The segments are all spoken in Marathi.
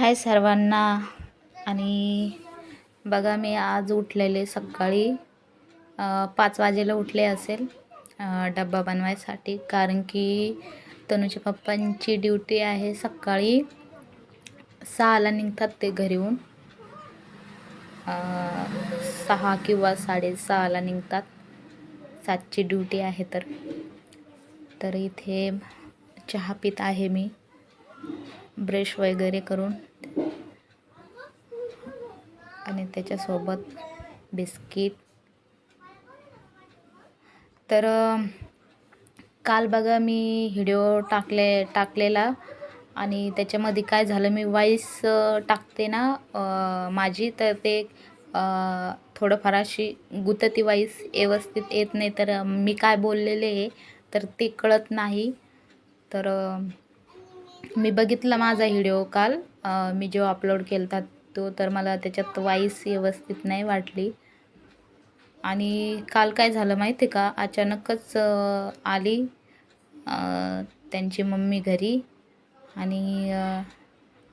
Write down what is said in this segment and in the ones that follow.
हाय सर्वांना. आणि बघा मी आज उठलेले सकाळी. पाच वाजेला उठले असेल. डब्बा बनवायसाठी. कारण की तनुच्या पप्पांची ड्युटी आहे सकाळी. सहाला निघतात ते घरीहून सहा किंवा साडेसहाला निघतात. सातची ड्युटी आहे तर. तर इथे चहा पित आहे मी. ब्रश वगैरे करून. आणि त्याच्यासोबत बिस्किट. तर काल बघा मी व्हिडिओ टाकले टाकलेला आणि त्याच्यामध्ये काय झालं मी वॉईस टाकते ना माझी तर ते थोडंफार अशी गुतती वॉईस व्यवस्थित येत नाही. तर मी काय बोललेले आहे तर ते कळत नाही. तर मी बघितला माझा व्हिडिओ काल मी जो अपलोड केला तो तर मला त्याच्यात वाईस व्यवस्थित नाही वाटली. आणि काल काय झालं माहिती आहे का? अचानकच आली त्यांची मम्मी घरी. आणि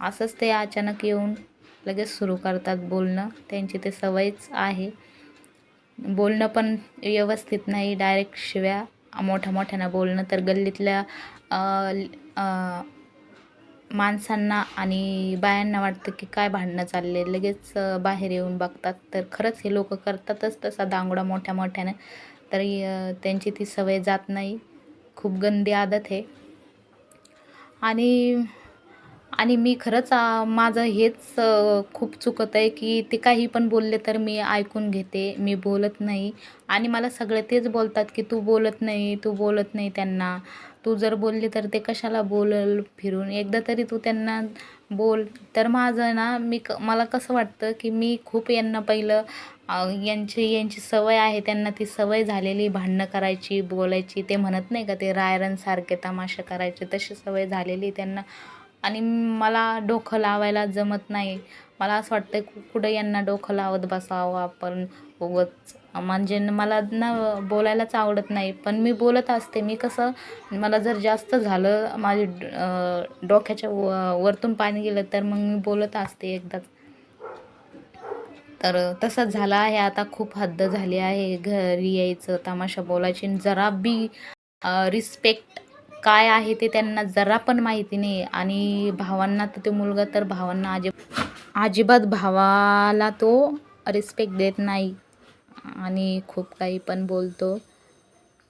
असंच ते अचानक येऊन लगेच सुरू करतात बोलणं. त्यांची ते सवयच आहे. बोलणं पण व्यवस्थित नाही. डायरेक्ट शिव्या मोठ्या मोठ्यानं बोलणं. तर गल्लीतल्या माणसांना आणि बायांना वाटतं की काय भांडणं चालले लगेच बाहेर येऊन बघतात. तर खरंच हे लोक करतातच तसा दांगडा मोठ्या मोठ्यानं. तरी त्यांची ती सवय जात नाही. खूप गंदी आदत आहे. आणि आणि मी खरंच माझं हेच खूप चुकत आहे की ते काही पण बोलले तर मी ऐकून घेते. मी बोलत नाही. आणि मला सगळे तेच बोलतात की तू बोलत नाही तू बोलत नाही त्यांना. तू जर बोलली तर ते कशाला बोलल फिरून? एकदा तरी तू त्यांना बोल. तर माझं ना मी क मला कसं वाटतं की मी खूप यांना पहिलं यांची यांची सवय आहे. त्यांना ती सवय झालेली भांडणं करायची बोलायची. ते म्हणत नाही का ते रायरनसारखे तमाशा करायचे. तशी सवय झालेली त्यांना. आणि मला डोकं लावायला जमत नाही. मला असं वाटतं कुठं यांना डोकं लावत बसावं आपण उगाच. म्हणजे मला ना बोलायलाच आवडत नाही. पण मी बोलत असते. मी कसं मला जर जास्त झालं माझे डोक्याच्या व वरतून पाणी गेलं तर मग मी बोलत असते एकदाच. तर तसंच झालं आहे. आता खूप हद्द झाली आहे. घरी यायचं तमाशा बोलायची. आणि जरा बी रिस्पेक्ट काय आहे ते त्यांना जरा पण माहिती नाही. आणि भावांना तर तो मुलगा तर भावांना अजिब अजिबात भावाला तो रिस्पेक्ट देत नाही. आणि खूप काही पण बोलतो.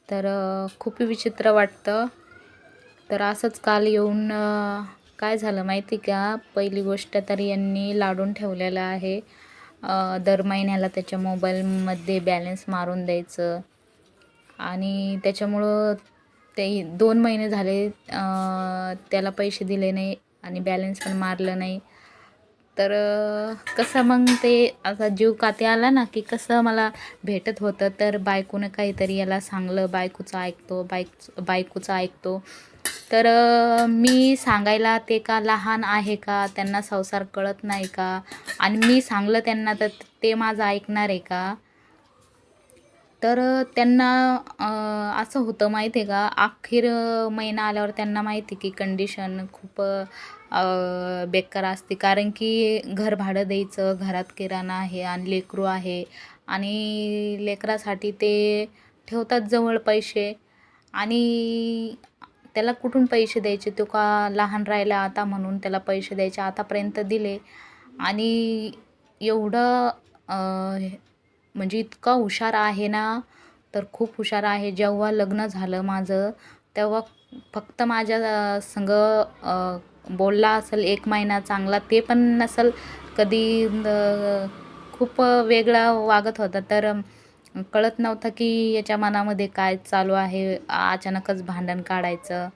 तर खूप विचित्र वाटतं. तर असंच काल येऊन काय झालं माहिती का? पहिली गोष्ट तर यांनी लाडून ठेवलेलं आहे. दर महिन्याला त्याच्या मोबाईलमध्ये बॅलन्स मारून द्यायचं. आणि त्याच्यामुळं ते दोन महिने झाले त्याला पैसे दिले नाही आणि बॅलन्स पण मारलं नाही. तर कसं मग ते असा जीव काते आला ना की कसं मला भेटत होतं. तर बायकोनं काहीतरी याला सांगलं बायकोचं ऐकतो बायक बायकोचं ऐकतो. तर मी सांगायला ते का लहान आहे का त्यांना संसार कळत नाही का? आणि मी सांगलं त्यांना तर ते माझं ऐकणार आहे का? तर त्यांना असं होतं माहिती आहे का? अखेर महिना आल्यावर त्यांना माहिती की कंडिशन खूप बेकार असते. कारण की घर भाडं द्यायचं घरात किराणा आहे आणि लेकरू आहे आणि लेकरासाठी ते ठेवतात जवळ पैसे आणि त्याला कुठून पैसे द्यायचे? तो का लहान राहिला आता म्हणून त्याला पैसे द्यायचे आतापर्यंत दिले. आणि एवढं म्हणजे इतका हुशार आहे ना तर खूप हुशार आहे. जेव्हा लग्न झालं माझं तेव्हा फक्त माझ्या संग बोलला असेल एक महिना चांगला ते पण नसेल कधी खूप वेगळा वागत होता. तर कळत नव्हतं की याच्या मनामध्ये काय चालू आहे. अचानकच भांडण काढायचं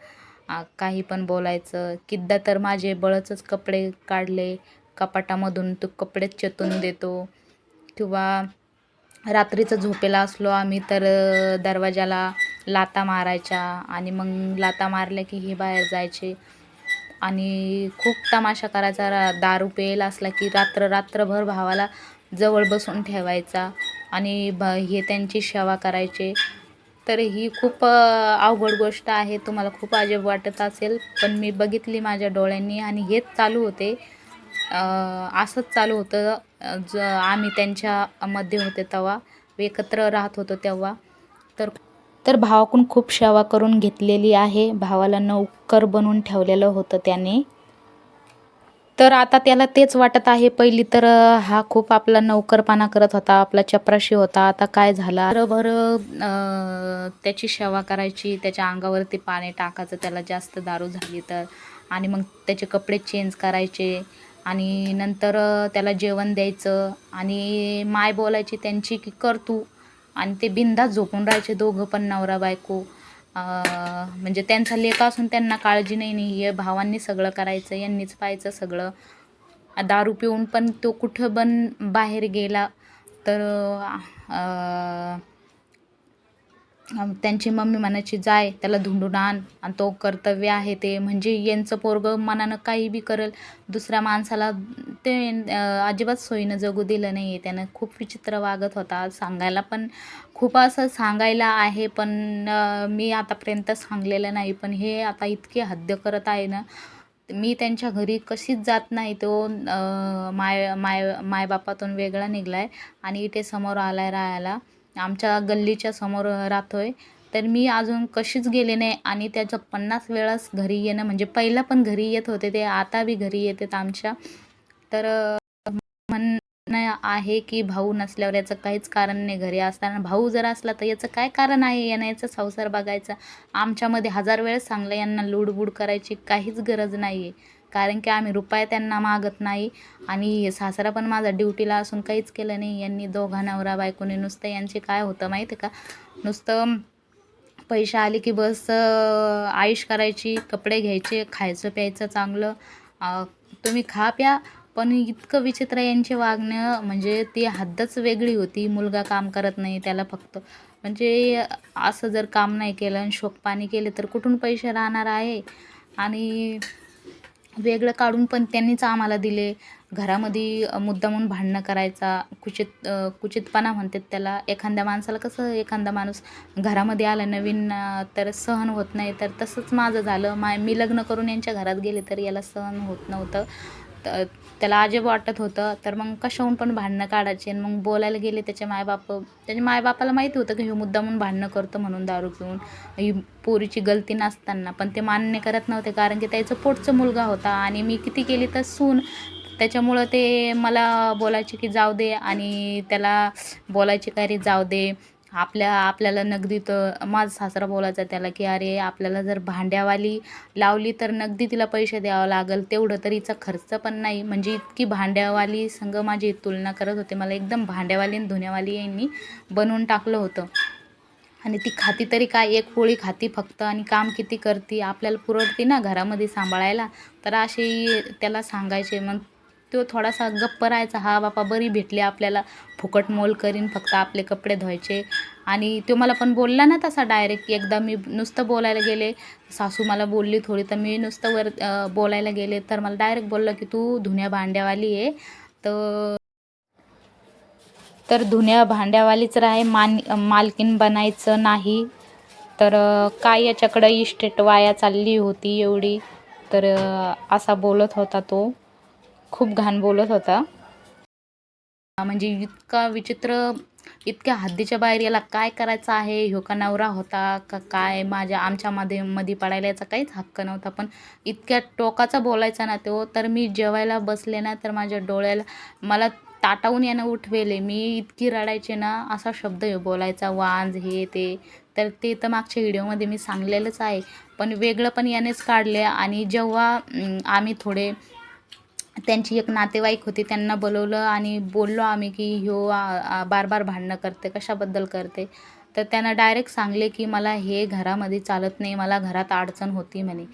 काही पण बोलायचं. किद्दा तर माझे बळचच कपडे काढले. कपाटामधून तो कपडेच चेतून देतो. किंवा रात्रीचं झोपेला असलो आम्ही तर दरवाजाला लाथा मारायच्या आणि मग लाथा मारल्या की हे बाहेर जायचे. आणि खूप तमाशा करायचा रा दारू पेल असला की रात्र रात्रभर भावाला जवळ बसून ठेवायचा आणि भ हे त्यांची सेवा करायचे. तर ही खूप अवघड गोष्ट आहे तुम्हाला खूप अजब वाटत असेल पण मी बघितली माझ्या डोळ्यांनी आणि हेच चालू होते. असंच चालू होतं. ज आम्ही त्यांच्यामध्ये होते तेव्हा. एकत्र राहत होतो तेव्हा. तर तर भावाकडून खूप सेवा करून घेतलेली आहे. भावाला नौकर बनवून ठेवलेलं होतं त्याने. तर आता त्याला तेच वाटत आहे. पहिली तर हा खूप आपला नौकरपणा करत होता. आपला चपराशी होता. आता काय झाला? बरोबर त्याची सेवा करायची. त्याच्या अंगावरती पाणी टाकायचं. त्याला जास्त दारू झाली तर. आणि मग त्याचे कपडे चेंज करायचे. आणि नंतर त्याला जेवण द्यायचं आणि माय बोलायची त्यांची की कर तू. आणि ते बिंदास झोपून राहायचे दोघं पण नवरा बायको. म्हणजे त्यांचा लेखा असून त्यांना काळजी नाही नाही. हे भावांनी सगळं करायचं यांनीच पाहायचं सगळं. दारू पिऊन पण तो कुठं पण बाहेर गेला तर त्यांची मम्मी म्हणायची जाय त्याला धुंडून आण. आणि तो कर्तव्य आहे ते. म्हणजे यांचं पोरगं मनानं काही बी करेल दुसऱ्या माणसाला ते अजिबात सोयीनं जगू दिलं नाही आहे त्यानं खूप विचित्र वागत होता सांगायला. पण खूप असं सांगायला आहे पण मी आतापर्यंत सांगलेलं नाही. पण हे आता इतके हद्द करत आहे ना मी त्यांच्या घरी कशीच जात नाही. तो माय माय मायबापातून वेगळा निघला आहे आणि इथे समोर आला आहे राहायला. आमच्या गल्लीच्या समोर राहतोय. तर मी अजून कशीच गेले नाही आणि त्याचं पन्नास वेळास घरी येणं म्हणजे पहिला पण घरी येत होते ते आता बी घरी येतात आमच्या. तर म्हणणं आहे की भाऊ नसल्यावर याचं काहीच कारण नाही घरी असताना. भाऊ जर असला तर याचं काय कारण आहे? येण्याचा संसार बघायचा. आमच्यामध्ये हजार वेळेस सांगलं यांना लुडबुड करायची काहीच गरज नाही आहे कारण की आम्ही रुपये त्यांना मागत नाही आणि सासरा पण माझा ड्युटीला असून काहीच केलं नाही. यांनी दोघा नवरा बायकोने नुसतं यांचे काय होतं माहिती आहे का? नुसतं पैसे आले की बस आयुष करायची कपडे घ्यायचे खायचं प्यायचं चांगलं. तुम्ही खा प्या. पण इतकं विचित्र यांचे वागणं म्हणजे ती हद्दच वेगळी होती. मुलगा काम करत नाही त्याला फक्त म्हणजे असं जर काम नाही केलं आणि शोक पाणी केले तर कुठून पैसे राहणार आहे? आणि वेगळं काढून पण त्यांनीच आम्हाला दिले. घरामध्ये मुद्दामून भांडणं करायचा कुचित कुचितपणा म्हणतात त्याला. एखाद्या माणसाला कसं एखादा माणूस घरामध्ये आला नवीन तर सहन होत नाही तर तसंच माझं झालं. माय मी लग्न करून यांच्या घरात गेले तर याला सहन होत नव्हतं. तर त्याला अजब वाटत होतं. तर मग कशाहून पण भांडणं काढायचे आणि मग बोलायला गेले त्याचे मायबाप त्याच्या मायबापाला माहिती होतं की हे मुद्दामून भांडणं करतो म्हणून दारू पिऊन. ही पोरीची गलती नसताना. पण ते मान्य करत नव्हते कारण की त्याचं पोटचं मुलगा होता आणि मी किती केली तर सून. त्याच्यामुळं ते मला बोलायचे की जाऊ दे आणि त्याला बोलायचे काय रे जाऊ दे. आपल्या आपल्याला नगदी तर माझा सासरा बोलायचा त्याला की अरे आपल्याला जर भांड्यावाली लावली तर नगदी तिला पैसे द्यावं लागेल. तेवढं तरीचा खर्च पण नाही. म्हणजे इतकी भांड्यावाली संग माझी तुलना करत होते. मला एकदम भांड्यावाली आणि धुण्यावाली यांनी बनवून टाकलं होतं. आणि ती खाती तरी काय? एक पोळी खाती फक्त आणि काम किती करते? आपल्याला पुरवते ना घरामध्ये सांभाळायला? तर असे त्याला सांगायचे. मग तो थोडासा गप्प राहायचा हा बापा बरी भेटली आपल्याला फुकट मोल करीन फक्त आपले कपडे धुवायचे. आणि तो मला पण बोलला ना तसा डायरेक्ट एकदा मी नुसतं बोलायला गेले सासू मला बोलली थोडी तर मी नुसतं वर बोलायला गेले तर मला डायरेक्ट बोललं की तू धुण्या भांड्यावाली आहे. तर तर धुण्या भांड्यावालीच राहे मान मालकीन बनायचं नाही. तर काय याच्याकडं इस्टेट वाया चालली होती एवढी? तर असा बोलत होता तो. खूप घाण बोलत होता. म्हणजे इतका विचित्र इतक्या हद्दीच्या बाहेर याला काय करायचं आहे? ह्यो का नवरा होता? का काय? माझ्या आमच्यामध्ये मध्ये पडायला याचा काहीच हक्क नव्हता. पण इतक्या टोकाचा बोलायचा ना तो तर मी जेवायला बसले ना तर माझ्या डोळ्याला मला ताटावून यानं उठवेले. मी इतकी रडायचे ना असा शब्द ह्यो बोलायचा वांज हे ते. तर ते तर मागच्या व्हिडिओमध्ये मी सांगलेलंच आहे. पण वेगळं पण यानेच काढले आणि जेव्हा आम्ही थोडे त्यांची एक नातेवाईक होती त्यांना बोलवलं आणि बोललो आम्ही की ह्यो बार बार भांडणं करते कशाबद्दल करते. तर त्यांना डायरेक्ट सांगले की मला हे घरामध्ये चालत नाही मला घरात अडचण होती म्हणे.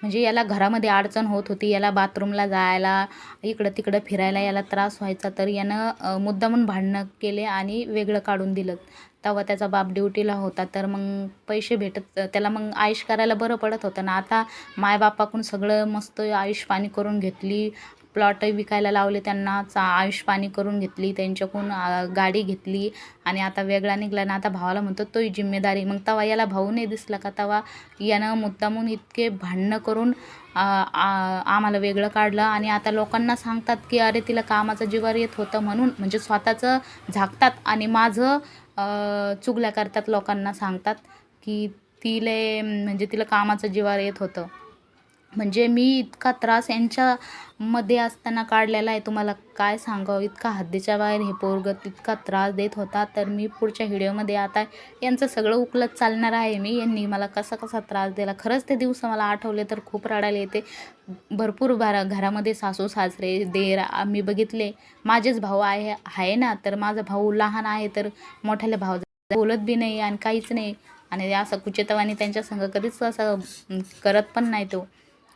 म्हणजे याला घरामध्ये अडचण होत होती याला बाथरूमला जायला इकडं तिकडं फिरायला याला त्रास व्हायचा तर यानं मुद्दामून भांडणं केले आणि वेगळं काढून दिलं. तेव्हा त्याचा बाप ड्युटीला होता तर मग पैसे भेटत त्याला मग आयुष करायला बरं पडत होतं. ना आता मायबापाकडून सगळं मस्त आयुष पाणी करून घेतली. प्लॉट विकायला लावले त्यांना चा आयुष पाणी करून घेतली त्यांच्याकडून गाडी घेतली आणि आता वेगळा निघला ना आता भावाला म्हणतो तोही जिम्मेदारी. मग तवा याला भाऊ नाही दिसला का? तवा यानं मुद्दामून इतके भांडणं करून आम्हाला वेगळं काढलं आणि आता लोकांना सांगतात की अरे तिला कामाचं जीवावर येत होतं म्हणून म्हणजे स्वतःचं झाकतात आणि माझं चुगल्या करतात लोकांना सांगतात की तिले म्हणजे तिला कामाचं जीवार येत होतं. म्हणजे मी इतका त्रास यांच्यामध्ये असताना काढलेला आहे. तुम्हाला काय सांगावं? इतका हद्दीच्या बाहेर हे पोरगं इतका त्रास देत होता. तर मी पुढच्या व्हिडिओमध्ये आता यांचं सगळं उकलत चालणार आहे मी. यांनी मला कसा कसा त्रास दिला? खरंच ते दिवस मला आठवले तर खूप रडायला येते. भरपूर भरा घरामध्ये सासू सासरे देर मी बघितले. माझेच भाऊ आहे आहे ना? तर माझा भाऊ लहान आहे तर मोठ्याला भाऊ बोलत बी नाही आणि काहीच नाही. आणि असं कुचेतवानी त्यांच्या संग कधीच असं करत पण नाही तो.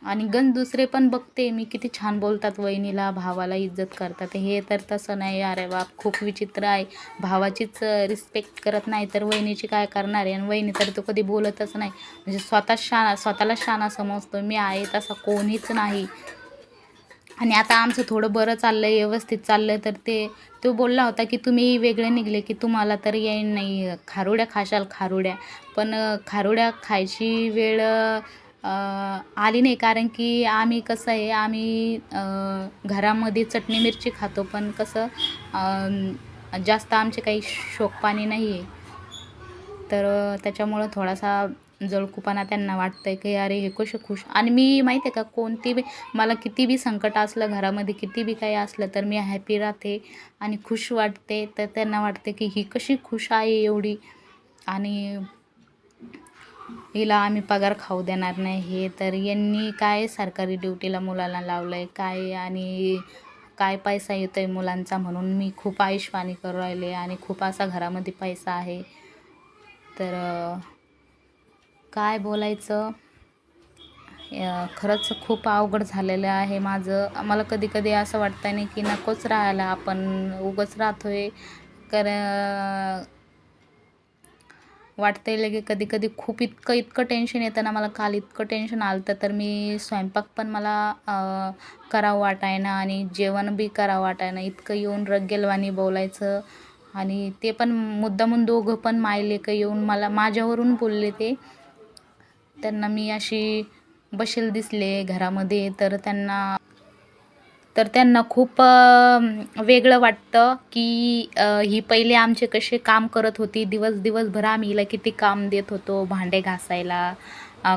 आणि गण दुसरे पण बघते मी किती छान बोलतात वहिनीला भावाला इज्जत करतात. हे तर तसं नाही अरे बाप खूप विचित्र आहे. भावाचीच रिस्पेक्ट करत नाही तर वहिनीची काय करणार आहे? आणि वहिनी तर तो कधी बोलतच नाही. म्हणजे स्वतः शाना स्वतःला शाना समजतो मी आहे तसा कोणीच नाही. आणि आता आमचं थोडं बरं चाललं आहे व्यवस्थित चाललं आहे तर ते तो बोलला होता की तुम्ही वेगळे निघले की तुम्हाला तर येईन नाही. खारुड्या खाशाल खारुड्या. पण खारुड्या खायची वेळ आली नाही. कारण की आम्ही कसं आहे आम्ही घरामध्ये चटणी मिरची खातो. पण कसं जास्त आमचे काही शोकपाणी नाही आहे तर त्याच्यामुळं थोडासा जळकुपाना त्यांना वाटतं आहे की अरे हे कसे खुश. आणि मी माहिती आहे का कोणती बी मला किती बी संकट असलं घरामध्ये किती बी काही असलं तर मी हॅपी राहते आणि खुश वाटते. तर त्यांना वाटते की ही कशी खुश आहे एवढी. आणि हिला आम्ही पगार खाऊ देणार नाही हे तर यांनी काय सरकारी ड्युटीला मुलाला लावलं आहे काय आणि काय पैसा येतो आहे मुलांचा म्हणून मी खूप आयुष्यवाणी करू राहिले आणि खूप असा घरामध्ये पैसा आहे. तर काय बोलायचं? खरंच खूप अवघड झालेलं आहे माझं. मला कधी कधी असं वाटतं नाही की नकोच राहायला आपण उगंच राहतो आहे कर वाटतंय लगे कधी कधी खूप इतकं इतकं टेन्शन येतं ना मला काल इतकं टेन्शन आलं होतं तर मी स्वयंपाक पण मला करावं वाटायना आणि जेवण बी करावं वाटायना. इतकं येऊन रगेलवाणी बोलायचं आणि ते पण मुद्दामून दोघं पण मायलेकं येऊन मला माझ्यावरून बोलले ते. त्यांना मी अशी बसेल दिसले घरामध्ये तर त्यांना तर त्यांना खूप वेगळं वाटतं की ही पहिले आमचे कसे काम करत होती. दिवस दिवसभर आम्ही हिला किती काम देत होतो. भांडे घासायला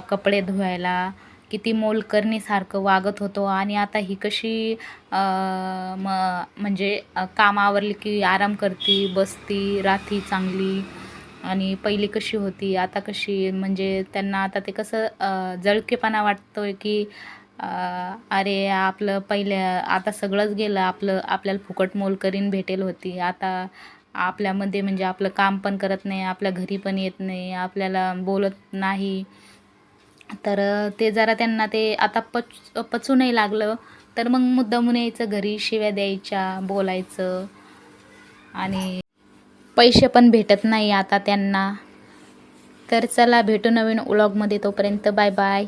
कपडे धुवायला किती मोलकरणीसारखं वागत होतो. आणि आता ही कशी म म्हणजे काम आवरली की आराम करती बसती राहती चांगली. आणि पहिली कशी होती आता कशी म्हणजे त्यांना आता ते कसं जळकेपणा जळकेपणा वाटतोय की अरे आपलं पहिल्या आता सगळंच गेलं आपलं आपल्याला फुकट मोलकरीन भेटेल होती. आता आपल्यामध्ये म्हणजे आपलं काम पण करत नाही आपल्या घरी पण येत नाही आपल्याला बोलत नाही. तर ते जरा त्यांना ते आता पच पचू नाही लागलं तर मग मुद्दामून यायचं घरी शिव्या द्यायच्या बोलायचं. आणि पैसे पण भेटत नाही आता त्यांना. तर चला भेटू नवीन व्लॉगमध्ये तोपर्यंत. Bye bye